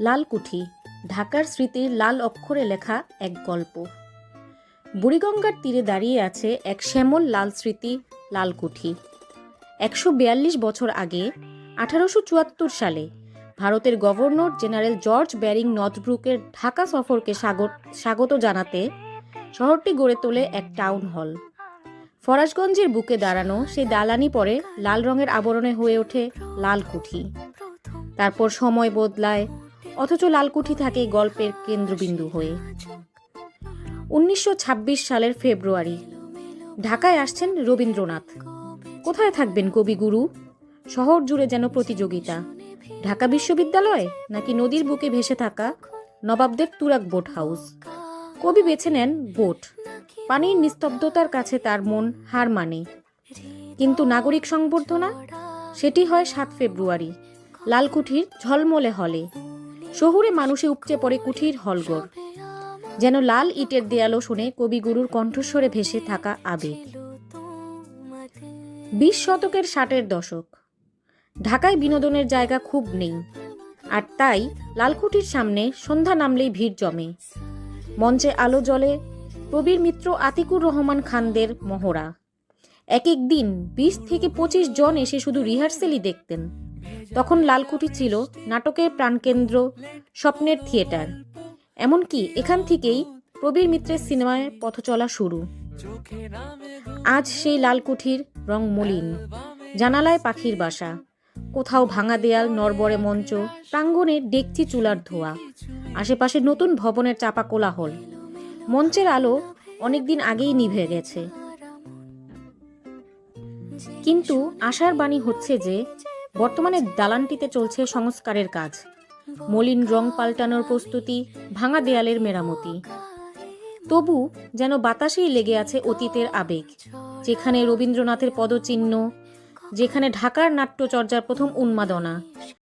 লালকুঠি, ঢাকার স্মৃতির লাল অক্ষরে লেখা এক গল্প। বুড়িগঙ্গার তীরে দাঁড়িয়ে আছে এক শ্যামল লাল স্মৃতি, লালকুঠি। একশো বিয়াল্লিশ বছর আগে, আঠারোশো চুয়াত্তর সালে, ভারতের গভর্নর জেনারেল জর্জ ব্যারিং নথব্রুকের ঢাকা সফরকে স্বাগত স্বাগত জানাতে শহরটি গড়ে তোলে এক টাউন হল। ফরাসগঞ্জের বুকে দাঁড়ানো সেই দালানি পরে লাল রঙের আবরণে হয়ে ওঠে লালকুঠি। তারপর সময় বদলায়, অথচ লালকুঠি থাকে গল্পের কেন্দ্রবিন্দু হয়ে। উনিশশো ছাব্বিশ সালের ফেব্রুয়ারি, ঢাকায় আসছেন রবীন্দ্রনাথ। কোথায় থাকবেন কবিগুরু? শহর জুড়ে যেন প্রতিযোগিতা। ঢাকা বিশ্ববিদ্যালয় নাকি নদীর বুকে ভেসে থাকা নবাবদের তুরাক বোট হাউস? কবি বেছে নেন বোট। পানির নিস্তব্ধতার কাছে তার মন হার মানে। কিন্তু নাগরিক সংবর্ধনা? সেটি হয় সাত ফেব্রুয়ারি। লালকুঠির ঝলমলে হলে। শহুরে মানুষে উপচে পড়ে কুঠির হলগড় যেন লাল ইটের দেয়ালও শুনে কবিগুরুর কণ্ঠস্বরে ভেসে থাকা আবেগ। বিশ শতকের ষাটের দশক। ঢাকায় বিনোদনের জায়গা খুব নেই। আর তাই লালকুঠির সামনে সন্ধ্যা নামলেই ভিড় জমে। মঞ্চে আলো জ্বলে প্রবীর মিত্র আতিকুর রহমান খানদের মহড়া। এক এক দিন বিশ থেকে পঁচিশ জন এসে শুধু রিহার্সেলই দেখতেন। তখন লালকুঠি ছিল নাটকের প্রাণকেন্দ্র, স্বপ্নের থিয়েটার। এমনকি এখান থেকেই প্রবীর মিত্রের সিনেমায় পথ চলা শুরু। আজ সেই লালকুঠির রং মলিন, জানালায় পাখির বাসা, কোথাও ভাঙা দেয়াল নরবরে মঞ্চ, প্রাঙ্গণে ডেকচি চুলার ধোয়া, আশেপাশে নতুন ভবনের চাপা কোলাহল। মঞ্চের আলো অনেকদিন আগেই নিভে গেছে। কিন্তু আশার বাণী হচ্ছে যে বর্তমানে দালানটিতে চলছে সংস্কারের কাজ। মলিন রং পাল্টানোর প্রস্তুতি, ভাঙা দেয়ালের মেরামতি। তবু যেন বাতাসেই লেগে আছে অতীতের আবেগ, যেখানে রবীন্দ্রনাথের পদচিহ্ন, যেখানে ঢাকার নাট্যচর্যার প্রথম উন্মাদনা।